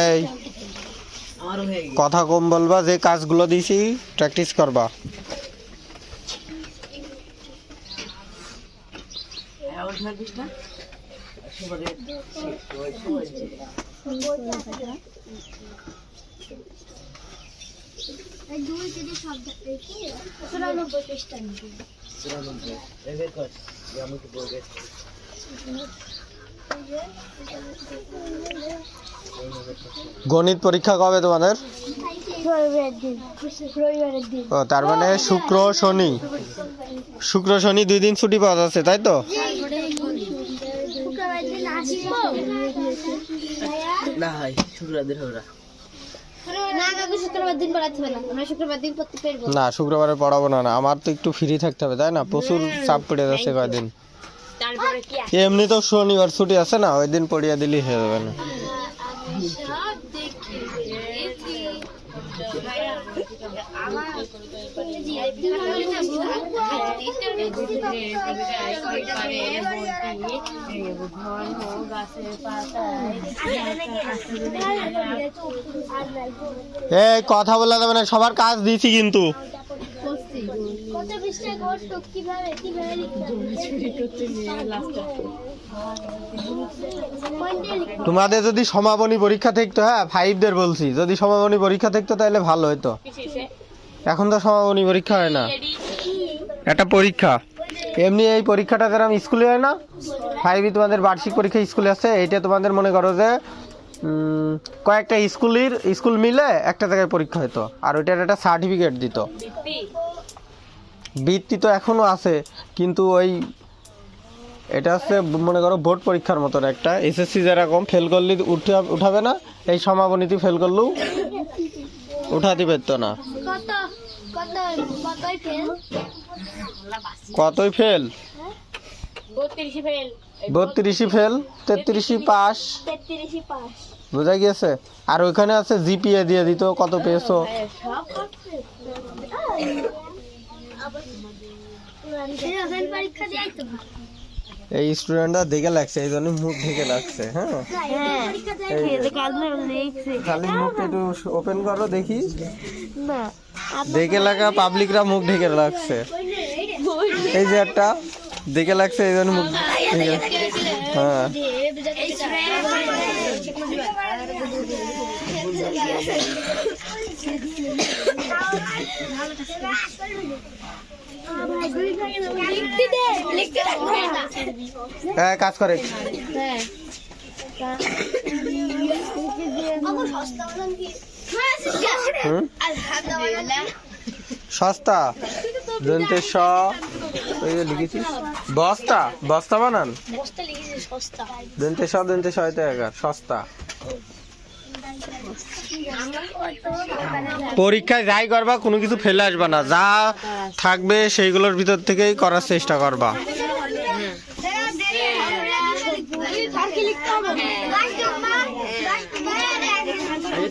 এই কথা কম বলবা যে কাজগুলো দিছি প্র্যাকটিস করবা। হ্যাঁ চুরানব্বই গণিত পরীক্ষা কবে তোমাদের ও তার মানে শুক্র শনি শুক্র শনি দুই দিন ছুটি পাওয়া যাচ্ছে তাই তো শুক্রবার দিন আসব না হয় শুক্রবার হবে না শুক্রবার দিন পড়াতে হবে না আমরা শুক্রবার দিন পড়তে পারব না শুক্রবারে পড়াবো না না আমার তো একটু ফ্রি থাকতে হবে তাই না প্রচুর চাপ পড়ে যাচ্ছে কয়দিন তারপরে কি এমনি তো শনিবার ছুটি আছে না, ওই দিন পড়িয়ে দিলেই হয়ে যাবে না। এই কথা বলা যাবে না, সবার কাজ দিয়েছি কিন্তু। কীভাবে কীভাবে তোমাদের যদি সমাপনী পরীক্ষা থাকতো হ্যাঁ ফাইভদের বলছি। যদি সমাপনী পরীক্ষা থাকতো তাহলে ভালো হতো এখন তো সমাপনী পরীক্ষা হয় না। একটা পরীক্ষা। এমনি এই পরীক্ষাটা যেরকম স্কুলে হয় না ফাইভই তোমাদের বার্ষিক পরীক্ষা স্কুলে আছে এটা তোমাদের মনে করো যে কয়েকটা স্কুলের স্কুল মিলে একটা জায়গায় পরীক্ষা হতো আর ওইটার একটা সার্টিফিকেট দিত। বৃত্তি তো এখনও আছে কিন্তু ওই এটা হচ্ছে মনে করো বোর্ড পরীক্ষার মতন একটা। এসএসসি যেরকম ফেল করলে উঠে উঠাবে না এই সমাপনীতি ফেল করলেও উঠাতে পারতো না। কত কত কতই ফেল বত্রিশে ফেল বত্রিশই ফেল তেত্রিশই পাস। তেত্রিশে পাস। বোঝা গিয়েছে? আর ওইখানে আছে জিপিএ দিয়ে দিত কত পেয়েছ সব করছে পরীক্ষা দিয়ে তো এই স্টুডেন্টরা দেখে লাগছে, এই জন্য মুখ ঢেকে লাগছে হ্যাঁ? খালি মুখ একটু ওপেন করো দেখি। দেখে লাগা পাবলিকরা মুখ ঢেকে লাগছে। এই যে একটা, দেখে লাগছে, এই জন্য মুখ হ্যাঁ। হ্যাঁ কাজ করে। সস্তা। দন্তে স ওই লিখেছিস? বস্তা। বস্তা বানান? বস্তা লিখেছে সস্তা। দন্তে স দন্তে স সস্তা। পরীক্ষায় যাই করবা, কোনো কিছু ফেলে আসবা না। যা থাকবে সেইগুলোর ভিতর থেকেই করার চেষ্টা করবা। আমি